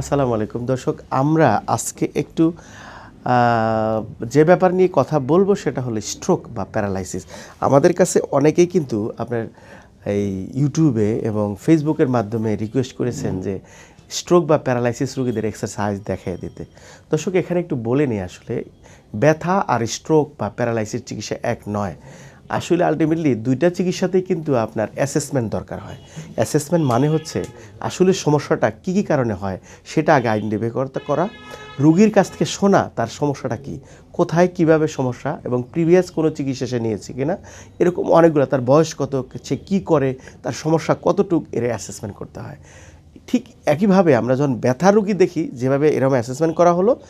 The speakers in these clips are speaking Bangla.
আসসালামু আলাইকুম। দর্শক, আমরা আজকে একটু যে ব্যাপার নিয়ে কথা বলব সেটা হলো স্ট্রোক বা প্যারালাইসিস আমাদের কাছে অনেকেই কিন্তু আপনার এই ইউটিউবে এবং ফেসবুকের মাধ্যমে রিকোয়েস্ট করেছেন যে স্ট্রোক বা প্যারালাইসিস রোগীদের এক্সারসাইজ দেখিয়ে দিতে। দর্শক, এখানে একটু বলে নিই আসলে, ব্যথা আর স্ট্রোক বা প্যারালাইসিস চিকিৎসা এক নয়। আসলে আলটিমেটলি দুইটা চিকিৎসাতেই কিন্তু আপনার অ্যাসেসমেন্ট দরকার হয়। অ্যাসেসমেন্ট মানে হচ্ছে আসলে সমস্যাটা কী কী কারণে হয়, সেটা আগে আইডেন্টিফাই করা। রুগীর কাছ থেকে শোনা, তার সমস্যাটা কি, কোথায় কীভাবে সমস্যা এবং প্রিভিয়াস কোনো চিকিৎসা সে নিয়েছে কিনা, এরকম অনেকগুলো, তার বয়স কত, সে কী করে, তার সমস্যা কতটুক, এর অ্যাসেসমেন্ট করতে হয়। ঠিক একইভাবে আমরা যখন ব্যথা রুগী দেখি, যেভাবে এরকম অ্যাসেসমেন্ট করা হলো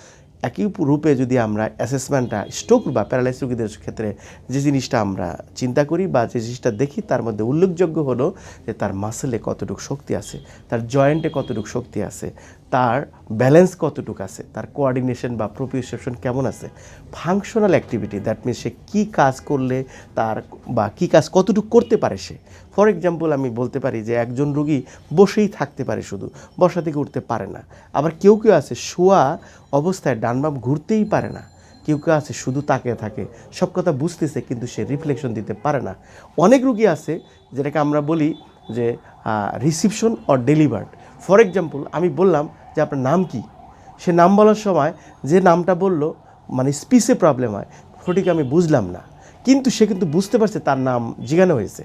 একই রূপে যদি আমরা অ্যাসেসমেন্টটা স্ট্রোক বা প্যারালাইস রোগীদের ক্ষেত্রে যে জিনিসটা আমরা চিন্তা করি বা যে জিনিসটা দেখি, তার মধ্যে উল্লেখযোগ্য হলো যে তার মাসেলে কতটুকু শক্তি আছে, তার জয়েন্টে কতটুকু শক্তি আছে, তার ব্যালেন্স কতটুকু আছে, তার কোঅর্ডিনেশন বা প্রপিউসেশন কেমন আছে ফাংশনাল অ্যাক্টিভিটি দ্যাট মিনস সে কী কাজ করলে তার বা কী কাজ কতটুকু করতে পারে সে ফর এক্সাম্পল আমি বলতে পারি যে একজন রুগী বসেই থাকতে পারে শুধু, বসা থেকে উঠতে পারে না। আবার কেউ কেউ আছে শোয়া অবস্থায় ডান বাম ঘুরতেই পারে না। কেউ কেউ আছে শুধু তাকিয়ে থাকে, সব কথা বুঝতেছে কিন্তু সে রিফ্লেকশন দিতে পারে না। অনেক রুগী আছে যেটাকে আমরা বলি যে reception or delivered for example আমি বললাম যে আপনার নাম কি? সে নাম বলার সময় যে নামটা বলল মানে স্পিসে প্রবলেম হয়, সঠিক আমি বুঝলাম না। কিন্তু সে কিন্তু বুঝতে পারছে তার নাম জিজ্ঞানো হয়েছে।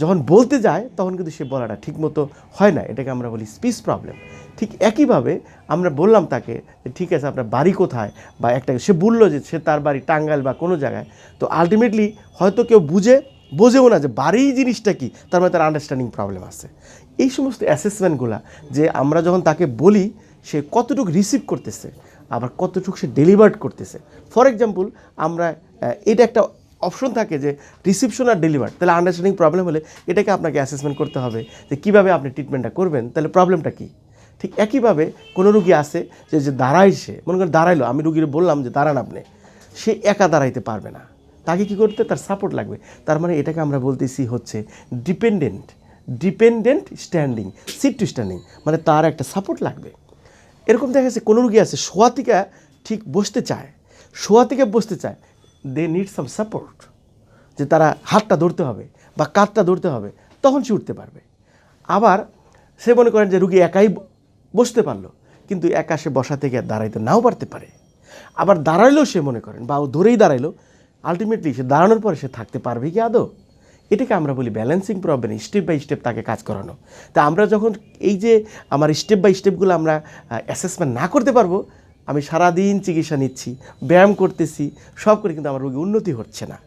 যখন বলতে যায়, তখন কিন্তু সে বলাটা ঠিকমতো হয় না। এটাকে আমরা বলি স্পিচ প্রবলেম ঠিক একইভাবে আমরা বললাম তাকে যে, ঠিক আছে, আপনার বাড়ি কোথায়? বা একটা সে বলল যে, সে তার বাড়ি টাঙ্গাইল বা কোনো জায়গায়। তো আলটিমেটলি হয়তো কেউ বুঝে, বোঝেও না যে বাড়ি জিনিসটা কি? তার মানে তার আন্ডারস্ট্যান্ডিং প্রবলেম আছে। এই সমস্ত অ্যাসেসমেন্টগুলো যে, আমরা যখন তাকে বলি, সে কতটুকু রিসিভ করতেছে, আবার কতটুকু সে ডেলিভার্ড করতেছে। ফর এক্সাম্পল আমরা এটা একটা অপশন থাকে যে রিসিপশন আর ডেলিভার তাহলে আন্ডারস্ট্যান্ডিং প্রবলেম হলে এটাকে আপনাকে অ্যাসেসমেন্ট করতে হবে যে কীভাবে আপনি ট্রিটমেন্টটা করবেন, তাহলে প্রবলেমটা কী? ঠিক একইভাবে কোনো রুগী আছে যে যে দাঁড়ায় সে মনে করেন দাঁড়াইলো, আমি রুগীর বললাম যে, দাঁড়ান আপনি। সে একা দাঁড়াইতে পারবে না। তাকে কী করতে? তার সাপোর্ট লাগবে। তার মানে এটাকে আমরা বলতেছি হচ্ছে dependent dependent standing sit to standing মানে তার একটা সাপোর্ট লাগবে। এরকম দেখা যাচ্ছে কোনো রুগী আছে, শোয়া থেকে ঠিক বসতে চায়, শোয়া থেকে বসতে চায় দে নিড সাম সাপোর্ট যে তারা হাতটা ধরতে হবে বা কাঁধটা ধরতে হবে, তখন সে উঠতে পারবে। আবার সে মনে করেন যে রুগী একাই বসতে পারল, কিন্তু একা সে বসা থেকে দাঁড়াইতে নাও পারতে পারে। আবার দাঁড়াইলেও সে মনে করেন, বা ও ধরেই দাঁড়াইলো আলটিমেটলি সে দাঁড়ানোর পরে সে থাকতে পারবে কি আদৌ? এটাকে আমরা বলি balancing problem step by step তাকে কাজ করানো। তা আমরা যখন এই যে আমার স্টেপ বাই স্টেপগুলো আমরা অ্যাসেসমেন্ট না করতে পারব আমি সারাদিন চিকিৎসা নিচ্ছি, ব্যায়াম করতেছি, সব করে কিন্তু আমার রোগী উন্নতি হচ্ছে না।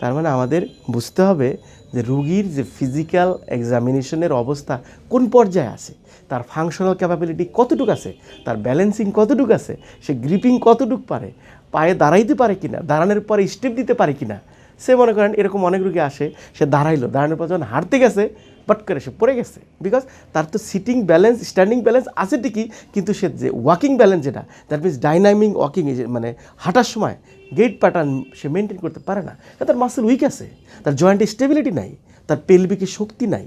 তার মানে আমাদের বুঝতে হবে যে রুগীর যে ফিজিক্যাল এক্সামিনেশনের অবস্থা কোন পর্যায়ে আছে, তার ফাংশনাল ক্যাপাবিলিটি কতটুকু আছে, তার ব্যালেন্সিং কতটুকু আছে, সে গ্রিপিং কতটুকু পারে, পায়ে দাঁড়াইতে পারে কিনা, দাঁড়ানোর পরে স্টেপ দিতে পারে কিনা, সে মনে করেন এরকম অনেক রুগী আসে, সে দাঁড়াইলো, দাঁড়ানোর পর যখন হাঁটতে গেছে বাট করে সে পড়ে গেছে। বিকজ তার তো সিটিং ব্যালেন্স স্ট্যান্ডিং ব্যালেন্স আছে ঠিকই, কিন্তু সে যে ওয়াকিং ব্যালেন্স যেটা দ্যাট মিনস ডাইনামিক ওয়াকিং মানে হাঁটার সময় গেট প্যাটার্ন সে মেনটেন করতে পারে না। তার মাসেল উইক আছে, তার জয়েন্টে স্টেবিলিটি নাই, তার পেলভিকে শক্তি নাই।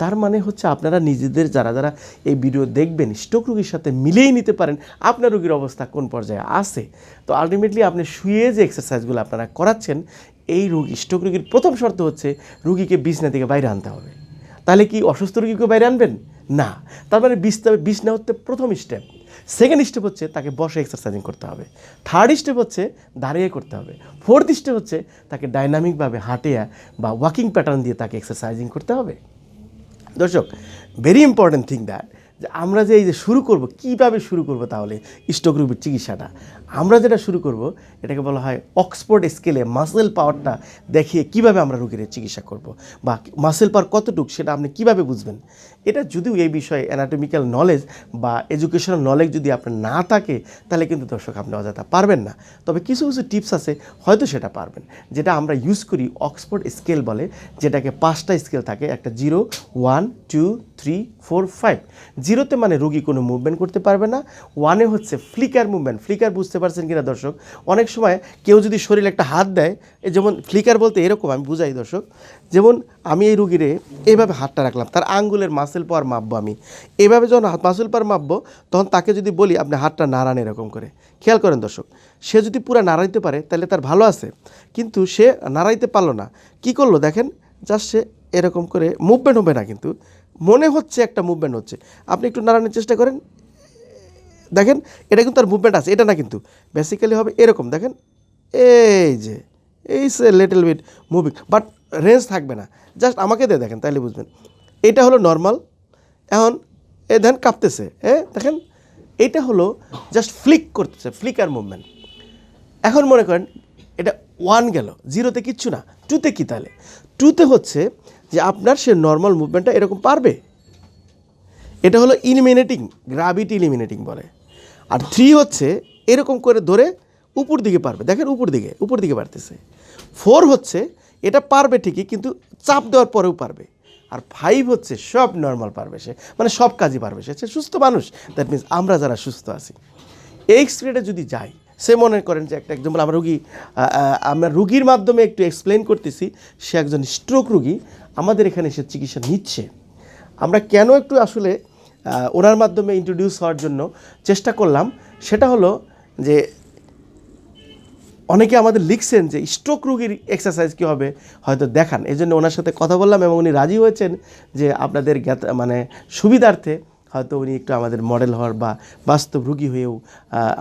তার মানে হচ্ছে আপনারা নিজেদের যারা যারা এই ভিডিও দেখবেন স্ট্রোক রুগীর সাথে মিলিয়ে নিতে পারেন, আপনার রুগীর অবস্থা কোন পর্যায়ে আছে? তো আলটিমেটলি আপনি শুয়ে যে এক্সারসাইজগুলো আপনারা করাচ্ছেন, এই রুগী স্ট্রোক রুগীর প্রথম শর্ত হচ্ছে রুগীকে বিছনা থেকে বাইরে আনতে হবে। তাহলে কি অসুস্থ রোগীকে বাইরে আনবেন? না। তার মানে বিষ বিছনা নেওয়া হচ্ছে প্রথম স্টেপ সেকেন্ড স্টেপ হচ্ছে তাকে বসে এক্সারসাইজিং করতে হবে। থার্ড স্টেপ হচ্ছে দাঁড়িয়ে করতে হবে। ফোর্থ স্টেপ হচ্ছে তাকে ডাইনামিকভাবে হাঁটিয়া বা ওয়াকিং প্যাটার্ন দিয়ে তাকে এক্সারসাইজিং করতে হবে। দর্শক ভেরি ইম্পর্ট্যান্ট থিং দ্যাট যে আমরা যে এই যে শুরু করব, কীভাবে শুরু করব তাহলে? স্ট্রোক রোগীর চিকিৎসাটা। আমরা যেটা শুরু করব, এটাকে বলা হয় অক্সফোর্ড স্কেলে মাসেল পাওয়ারটা দেখিয়ে কীভাবে আমরা রোগীর চিকিৎসা করব বা মাসেল পাওয়ার কতটুকু সেটা আপনি কীভাবে বুঝবেন? এটা যদিও এই বিষয়ে অ্যানাটমিক্যাল নলেজ বা এডুকেশনাল নলেজ যদি আপনার না থাকে, তাহলে কিন্তু দর্শক আপনি অযথা পারবেন না। তবে কিছু কিছু টিপস আছে, হয়তো সেটা পারবেন। যেটা আমরা ইউজ করি অক্সফোর্ড স্কেল বলে, যেটাকে পাঁচটা স্কেল থাকে, একটা zero one two three four five জিরোতে মানে রুগী কোনো মুভমেন্ট করতে পারবে না। ওয়ানে হচ্ছে ফ্লিকার মুভমেন্ট ফ্লিকার বুঝতে পারছেন কিনা দর্শক? অনেক সময় কেউ যদি শরীরে একটা হাত দেয় যেমন ফ্লিকার বলতে এরকম আমি বুঝাই দর্শক। যেমন আমি এই রুগীরে এইভাবে হাতটা রাখলাম, তার আঙ্গুলের মাসেল পাওয়ার মাপবো আমি। এভাবে যখন মাসেল পাওয়ার মাপবো, তখন তাকে যদি বলি, আপনি হাতটা নাড়ান এরকম করে। খেয়াল করেন দর্শক, সে যদি পুরো নাড়াইতে পারে, তাহলে তার ভালো আছে। কিন্তু সে নাড়াইতে পারল না। কি করল দেখেন? জাস্ট সে এরকম করে মুভমেন্ট হবে না কিন্তু। মনে হচ্ছে একটা মুভমেন্ট হচ্ছে। আপনি একটু নাড়ানোর চেষ্টা করেন। দেখেন, এটা কিন্তু তার মুভমেন্ট আছে, এটা না কিন্তু। বেসিক্যালি হবে এরকম, দেখেন। এই যে, এই সে little bit moving but range থাকবে না। জাস্ট আমাকে দিয়ে দেখেন তাহলে বুঝবেন। এটা হলো নর্মাল এখন, এ ধ্যান কাঁপতেছে, এ দেখেন। এটা হলো জাস্ট ফ্লিক করতেছে ফ্লিকার মুভমেন্ট এখন মনে করেন, এটা ওয়ান গেল জিরোতে কিচ্ছু না টুতে কী তাহলে টুতে হচ্ছে যে আপনার সে নর্মাল মুভমেন্টটা এরকম পারবে। এটা হলো ইলিমিনেটিং গ্রাভিটি ইলিমিনেটিং বলে। আর থ্রি হচ্ছে এরকম করে ধরে উপর দিকে পারবে। দেখেন উপর দিকে উপর দিকে পারতেছে ফোর হচ্ছে এটা পারবে ঠিকই, কিন্তু চাপ দেওয়ার পরেও পারবে। আর ফাইভ হচ্ছে সব নর্মাল পারবে সে মানে সব কাজই পারবে সে। সুস্থ মানুষ দ্যাট মিনস আমরা যারা সুস্থ আছি। এই এক্সরেটা যদি যাই সে মনে করেন যে একটা এক্সাম্পল আমার রুগী আমরা রুগীর মাধ্যমে একটু এক্সপ্লেন করতেছি, সে একজন স্ট্রোক রুগী, আমাদের এখানে সে চিকিৎসা নিচ্ছে। আমরা কেন একটু আসলে ওনার মাধ্যমে ইন্ট্রোডিউস হওয়ার জন্য চেষ্টা করলাম, সেটা হলো যে অনেকে আমাদের লিখছেন যে স্ট্রোক রুগীর এক্সারসাইজ কী হবে, হয়তো দেখান। এই জন্য ওনার সাথে কথা বললাম এবং উনি রাজি হয়েছেন যে আপনাদের মানে সুবিধার্থে হয়তো উনি একটু আমাদের মডেল হওয়ার বা বাস্তব রুগী হয়েও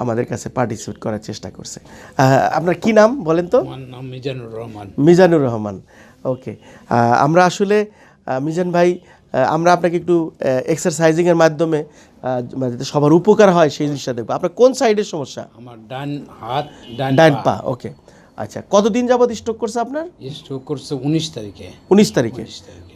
আমাদের কাছে পার্টিসিপেট করার চেষ্টা করছে। আপনার কি নাম বলেন তো? নাম মিজানুর রহমান। মিজানুর রহমান। ওকে। আমরা আসলে মিজান ভাই আমরা আপনাকে একটু এক্সারসাইজিংয়ের মাধ্যমে মানে যাতে সবার উপকার হয় সেই জিনিসটা দেখব। আপনার কোন সাইডের সমস্যা? আমার ডান হাত ডান ডান পা ওকে। আচ্ছা কতদিন যাবত স্ট্রোক করছে আপনার? স্ট্রোক করছে উনিশ তারিখে। উনিশ তারিখে।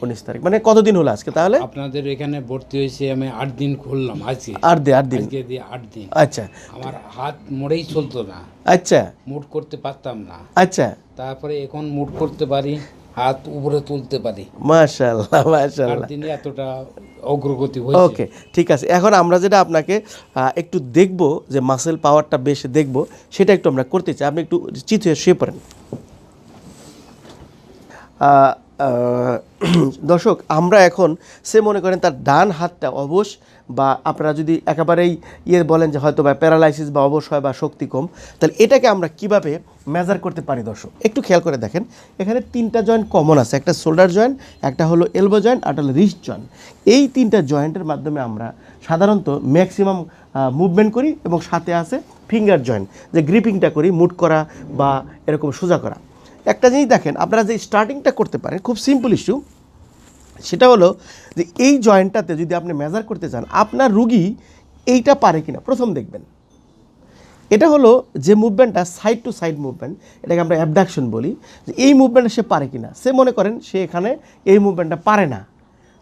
উনিশ তারিখ। মানে কতদিন হলো আজকে তাহলে? আপনাদের এখানে ভর্তি হয়েছে আমি আট দিন খুললাম আজকে। আট দিন আট দিন। আজকে দিয়ে আট দিন। আচ্ছা। আমার হাত মোড়েই চলতো না। আচ্ছা। মুড করতে পারতাম না। আচ্ছা। তারপরে এখন মুড করতে পারি হাত উপরে তুলতে পারি। মাশাল্লাহ আট মাশাল্লাহ দিনে এতটা অগ্রগতি হয়েছে। ওকে ঠিক আছে। এখন আমরা যেটা আপনাকে একটু দেখব যে মাসেল পাওয়ারটা বেশ দেখব সেটা একটু আমরা করতে চাই। আপনি একটু চিত হয়ে শুয়ে পড়েন। দর্শক, আমরা এখন সে মনে করেন তার ডান হাতটা অবশ বা আপনারা যদি একেবারেই ইয়ে বলেন যে হয়তো বা প্যারালাইসিস বা অবশ হয় বা শক্তি কম, তাহলে এটাকে আমরা কীভাবে মেজার করতে পারি দর্শক? একটু খেয়াল করে দেখেন, এখানে তিনটা জয়েন্ট কমন আছে, একটা শোল্ডার জয়েন্ট একটা হলো এলবো জয়েন্ট আর একটা হলো রিস্ট জয়েন্ট এই তিনটা জয়েন্টের মাধ্যমে আমরা সাধারণত ম্যাক্সিমাম মুভমেন্ট করি এবং সাথে আছে ফিঙ্গার জয়েন্ট যে গ্রিপিংটা করি, মুট করা বা এরকম সোজা করা। একটা জিনিস দেখেন, আপনারা যে স্টার্টিংটা করতে পারেন, খুব সিম্পল ইস্যু সেটা হলো যে এই জয়েন্টটাতে যদি আপনি মেজার করতে চান, আপনার রুগী এইটা পারে কিনা, প্রথম দেখবেন। এটা হলো যে মুভমেন্টটা সাইড টু সাইড মুভমেন্ট এটাকে আমরা অ্যাবডাকশন বলি, যে এই মুভমেন্টটা সে পারে কিনা। সে মনে করেন সে এখানে এই মুভমেন্টটা পারে না।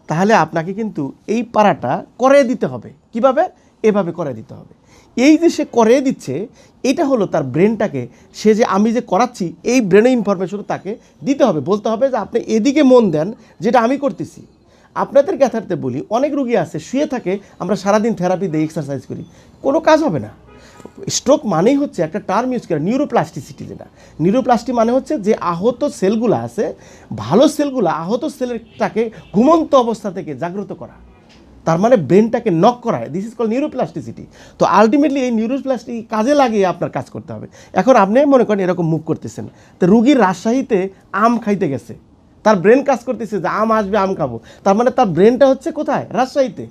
তাহলে আপনাকে কিন্তু এই পারাটা করে দিতে হবে। কীভাবে? এভাবে করে দিতে হবে। এই যে সে করে দিচ্ছে, এটা হলো তার ব্রেনটাকে, সে যে আমি যে করাচ্ছি, এই ব্রেনে ইনফরমেশন তাকে দিতে হবে। বলতে হবে যে, আপনি এদিকে মন দেন, যেটা আমি করতেছি। আপনাদের ক্যাথারতে বলি, অনেক রুগী আছে, শুয়ে থাকে, আমরা সারাদিন থেরাপি দিয়ে এক্সারসাইজ করি। কোনো কাজ হবে না। স্ট্রোক মানেই হচ্ছে একটা টার্ম ইউজ করা নিউরোপ্লাস্টিসিটি যেটা। নিউরোপ্লাস্টি মানে হচ্ছে যে আহত সেলগুলো আছে, ভালো সেলগুলো আহত সেলেরটাকে ঘুমন্ত অবস্থা থেকে জাগ্রত করা। তার মানে ব্রেনটাকে নক করায়। দিস ইজ কল নিউরোপ্লাস্টিসিটি তো আলটিমেটলি এই নিউরোপ্লাস্টি কাজে লাগিয়ে আপনার কাজ করতে হবে। এখন আপনি মনে করেন এরকম মুভ করতেছেন। তো রুগীর রাজশাহীতে আম খাইতে গেছে। তার ব্রেন কাজ করতেছে যে আম আসবে, আম খাব। তার মানে তার ব্রেনটা হচ্ছে কোথায়? রাজশাহীতে।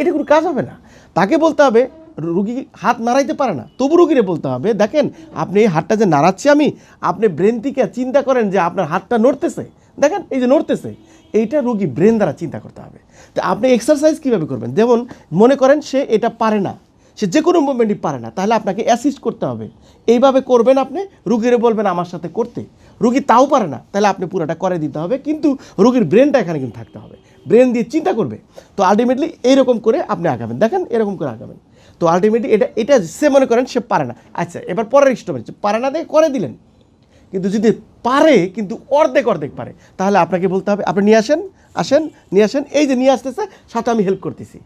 এটা কোনো কাজ হবে না। তাকে বলতে হবে, রুগী হাত নাড়াইতে পারে না। তবু রুগীরে বলতে হবে, দেখেন, আপনি এই হাতটা যে নাড়াচ্ছি আমি, আপনি ব্রেন থেকে চিন্তা করেন যে আপনার হাতটা নড়তেছে। দেখেন, এই যে নড়তেছে, এইটা রুগী ব্রেন দ্বারা চিন্তা করতে হবে। তো আপনি এক্সারসাইজ কীভাবে করবেন? যেমন মনে করেন সে এটা পারে না, সে যে কোনো মুভমেন্টই পারে না, তাহলে আপনাকে অ্যাসিস্ট করতে হবে। এইভাবে করবেন আপনি, রুগীরে বলবেন আমার সাথে করতে। রুগী তাও পারে না, তাহলে আপনি পুরোটা করে দিতে হবে, কিন্তু রুগীর ব্রেনটা এখানে কিন্তু থাকতে হবে। ব্রেন দিয়ে চিন্তা করবে। তো আলটিমেটলি এইরকম করে আপনি আগাবেন। দেখেন, এরকম করে আগাবেন। তো আলটিমেটলি এটা এটা সে মনে করেন সে পারে না। আচ্ছা এবার পরের স্টপ হচ্ছে পারে না দেখে করে দিলেন। কিন্তু যদি পারে, কিন্তু অর্ধেক অর্ধেক পারে। তাহলে আপনাকে বলতে হবে, আপনি নিয়ে আসেন আসেন, নিয়ে আসেন, এই যে নিয়ে আসতেছে, সাথে আমি হেল্প করতেছি।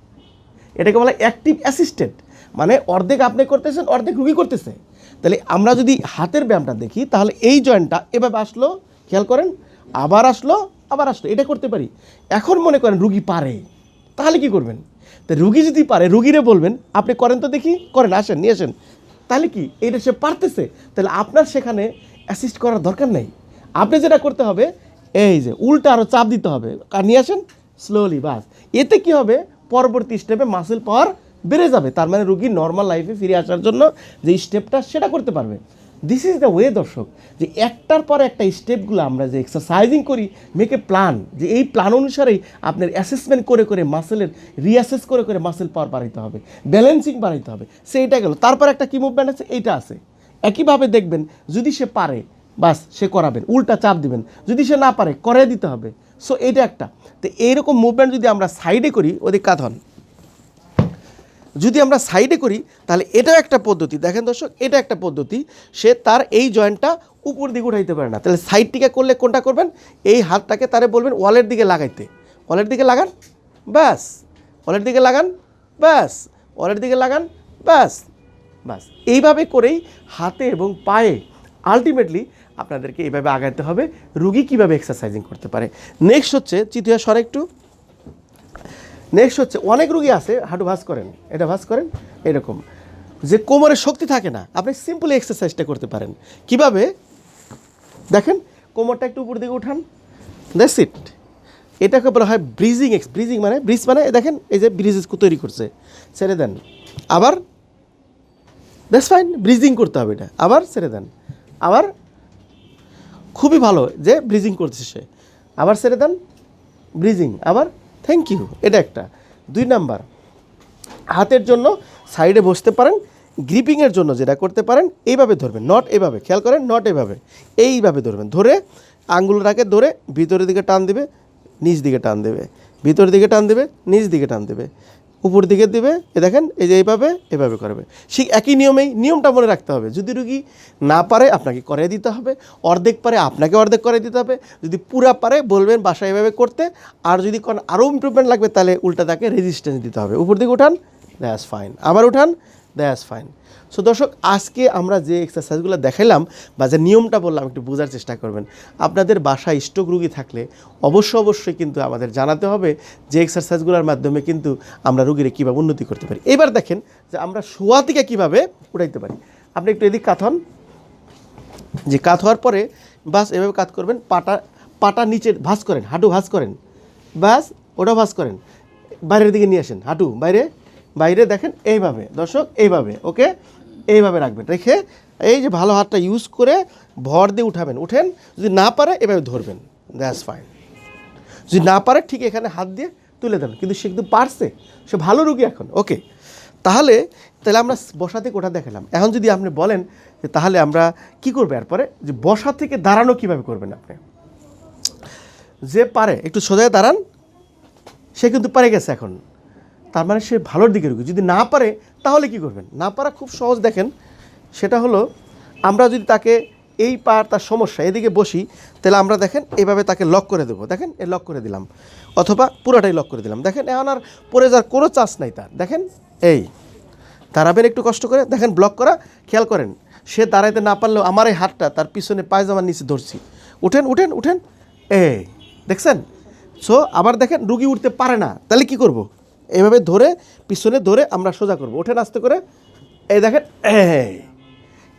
এটাকে বলা অ্যাক্টিভ অ্যাসিস্ট্যান্ট মানে অর্ধেক আপনি করতেছেন, অর্ধেক রুগী করতেছে। তাহলে আমরা যদি হাতের ব্যায়ামটা দেখি, তাহলে এই জয়েন্টটা এভাবে আসলো, খেয়াল করেন, আবার আসলো আবার আসলো, এটা করতে পারি। এখন মনে করেন রুগী পারে, তাহলে কি করবেন? তা রুগী যদি পারে, রুগীরে বলবেন, আপনি করেন তো দেখি, করেন, আসেন, নিয়ে আসেন। তাহলে কি? এটা সে পারতেছে? তাহলে আপনার সেখানে অ্যাসিস্ট করার দরকার নেই। আপনি যেটা করতে হবে, এই যে উল্টা আরও চাপ দিতে হবে। নিয়ে আসেন স্লোলি বাস। এতে কি হবে? পরবর্তী স্টেপে মাসেল পাওয়ার বেড়ে যাবে। তার মানে রুগী নর্মাল লাইফে ফিরে আসার জন্য যে স্টেপটা সেটা করতে পারবে। দিস ইজ দ্য ওয়ে দর্শক, যে একটার পর একটা স্টেপগুলো আমরা যে এক্সারসাইজিং করি মেক এ প্ল্যান যে এই প্ল্যান অনুসারেই আপনার অ্যাসেসমেন্ট করে করে মাসেলের রিঅ্যাসেস করে করে মাসেল পাওয়ার বাড়াইতে হবে। ব্যালেন্সিং বাড়াইতে হবে। সেইটা গেল। তারপর একটা কি মুভমেন্ট আছে? এইটা আছে। একইভাবে দেখবেন, যদি সে পারে, বাস সে করাবেন, উল্টা চাপ দিবেন। যদি সে না পারে, করে দিতে হবে। সো এটা একটা। তো এইরকম মুভমেন্ট যদি আমরা সাইডে করি, ওদিক কাত হন। যদি আমরা সাইডে করি, তাহলে এটাও একটা পদ্ধতি। দেখেন দর্শক, এটা একটা পদ্ধতি। সে তার এই জয়েন্টটা উপর দিকে উঠাইতে পারে না। তাহলে সাইড থেকে করলে কোনটা করবেন? এই হাতটাকে তারে বলবেন ওয়ালের দিকে লাগাইতে। ওয়ালের দিকে লাগান ব্যাস ওয়ালের দিকে লাগান ব্যাস ওয়ালের দিকে লাগান ব্যাস ব্যাস এইভাবে করেই হাতে এবং পায়ে আলটিমেটলি আপনাদেরকে এইভাবে আগাইতে হবে। রুগী কীভাবে এক্সারসাইজিং করতে পারে? নেক্সট হচ্ছে চিতুয়া সর একটু নেক্সট হচ্ছে, অনেক রুগী আছে, হাঁটু ভাস করেন। এটা ভাস করেন, এরকম। যে কোমরে শক্তি থাকে না, আপনি সিম্পল এক্সারসাইজটা করতে পারেন। কীভাবে? দেখেন, কোমরটা একটু উপর দিকে উঠান দ্যাটস ইট এটাকে বলা হয় ব্রিজিং এক্স ব্রিজিং মানে ব্রিজ মানে দেখেন, এই যে ব্রিজ তৈরি করছে, ছেড়ে দেন। আবার দ্যাটস ফাইন ব্রিজিং করতে হবে এটা আবার ছেড়ে দেন। আবার খুবই ভালো যে ব্রিজিং করছে সে। আবার ছেড়ে দেন ব্রিজিং আবার থ্যাংক ইউ এটা একটা। দুই নাম্বার, হাতের জন্য সাইডে বসতে পারেন গ্রিপিংয়ের জন্য যেটা করতে পারেন, এইভাবে ধরবেন। নট এভাবে, খেয়াল করেন নট এভাবে। এইভাবে ধরবেন। ধরে আঙ্গুলটাকে ধরে ভিতরের দিকে টান দেবে, নিচ দিকে টান দেবে। ভিতরের দিকে টান দেবে, নিচ দিকে টান দেবে। উপর দিকে দেবে, এ দেখেন, এই যে এইভাবে, এভাবে করবে। ঠিক একই নিয়মেই, নিয়মটা মনে রাখতে হবে। যদি রুগী না পারে, আপনাকে করে দিতে হবে। অর্ধেক পারে, আপনাকে অর্ধেক করে দিতে হবে। যদি পুরা পারে, বলবেন বাসায় এভাবে করতে। আর যদি কোন আরও ইম্প্রুভমেন্ট লাগবে, তাহলে উল্টা তাকে রেজিস্ট্যান্স দিতে হবে। উপর দিকে উঠান দ্যাস ফাইন আবার উঠান দ্যাস ফাইন সো দর্শক, আজকে আমরা যে এক্সারসাইজগুলো দেখাইলাম বা যে নিয়মটা বললাম, একটু বোঝার চেষ্টা করবেন। আপনাদের বাসায় স্ট্রোক রুগী থাকলে অবশ্য অবশ্যই কিন্তু আমাদের জানাতে হবে যে এক্সারসাইজগুলোর মাধ্যমে কিন্তু আমরা রুগীরে কীভাবে উন্নতি করতে পারি। এবার দেখেন যে আমরা শোয়া থেকে কীভাবে উঠাইতে পারি। আপনি একটু এদিক কাথন যে কাত হওয়ার পরে বাস এভাবে কাত করবেন, পাটা পাটা নিচে ভাঁজ করেন, হাঁটু ভাঁজ করেন। বাস, ওটা ভাঁজ করেন। বাইরের দিকে নিয়ে আসেন, হাঁটু, বাইরে বাইরে দেখেন এইভাবে। দর্শক, এইভাবে, ওকে? এইভাবে রাখবেন। রেখে এই যে ভালো হাতটা ইউজ করে ভর দিয়ে উঠাবেন। উঠেন, যদি না পারে এভাবে ধরবেন। দ্যাটস ফাইন যদি না পারে ঠিক এখানে হাত দিয়ে তুলে দেন। কিন্তু সে কিন্তু পারছে। সে ভালো রুগী এখন। ওকে তাহলে তাহলে আমরা বসা থেকে ওটা দেখালাম? এখন যদি আপনি বলেন যে তাহলে আমরা কি করব এরপরে? যে বসা থেকে দাঁড়ানো কীভাবে করবেন আপনি? যে পারে, একটু সোজায় দাঁড়ান। সে কিন্তু পারে গেছে এখন। তার মানে সে ভালোর দিকে রুগী যদি না পারে, তাহলে কি করবেন? না পারা খুব সহজ। দেখেন, সেটা হলো, আমরা যদি তাকে এই পার তার সমস্যা, এদিকে বসি, তাহলে আমরা দেখেন এইভাবে তাকে লক করে দেবো। দেখেন, এ লক করে দিলাম। অথবা পুরোটাই লক করে দিলাম। দেখেন, এখন আর পরে যাওয়ার কোনো চান্স নাই তার। দেখেন, এই, দাঁড়াবেন একটু কষ্ট করে। দেখেন ব্লক করা, খেয়াল করেন, সে দাঁড়াইতে না পারলেও আমার এই হাতটা তার পিছনে পায়জামার নিচে ধরছি। উঠেন উঠেন উঠেন, এই, দেখছেন? সো আবার দেখেন, রুগী উঠতে পারে না। তাহলে কি করব? এইভাবে ধরে, পিছনে ধরে আমরা সোজা করব। ওঠেন আস্তে করে, এই দেখেন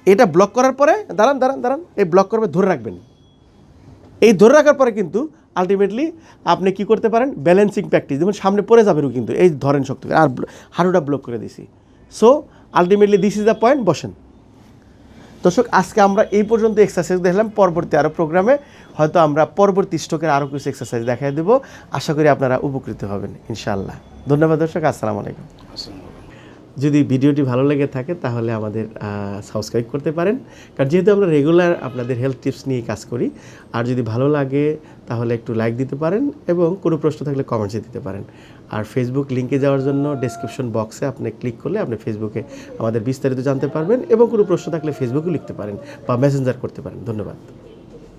এটা ব্লক করার পরে, দাঁড়ান দাঁড়ান দাঁড়ান, এই ব্লক করবে, ধরে রাখবেন। এই ধরে রাখার পরে কিন্তু আলটিমেটলি আপনি কি করতে পারেন? ব্যালেন্সিং প্র্যাকটিস যেমন সামনে পড়ে যাবে কিন্তু, এই ধরেন শক্তি। আর হাঁটুটা ব্লক করে দিছি so ultimately this is the point বসেন। দর্শক, আজকে আমরা এই পর্যন্ত এক্সারসাইজ দেখলাম, পরবর্তী আরও প্রোগ্রামে হয়তো আমরা পরবর্তী স্টকের আরও কিছু এক্সারসাইজ দেখাই দেবো। আশা করি আপনারা উপকৃত হবেন, ইনশাআল্লাহ। ধন্যবাদ দর্শক, আসসালামু আলাইকুম। যদি ভিডিওটি ভালো লেগে থাকে, তাহলে আমাদের সাবস্ক্রাইব করতে পারেন। কারণ যেহেতু আমরা রেগুলার আপনাদের হেলথ টিপস নিয়ে কাজ করি, আর যদি ভালো লাগে, তাহলে একটু লাইক দিতে পারেন এবং কোনো প্রশ্ন থাকলে কমেন্টসে দিতে পারেন। আর ফেসবুক লিঙ্কে যাওয়ার জন্য ডেসক্রিপশন বক্সে আপনি ক্লিক করলে আপনি ফেসবুকে আমাদের বিস্তারিত জানতে পারবেন এবং কোনো প্রশ্ন থাকলে ফেসবুকেও লিখতে পারেন বা মেসেঞ্জার করতে পারেন। ধন্যবাদ।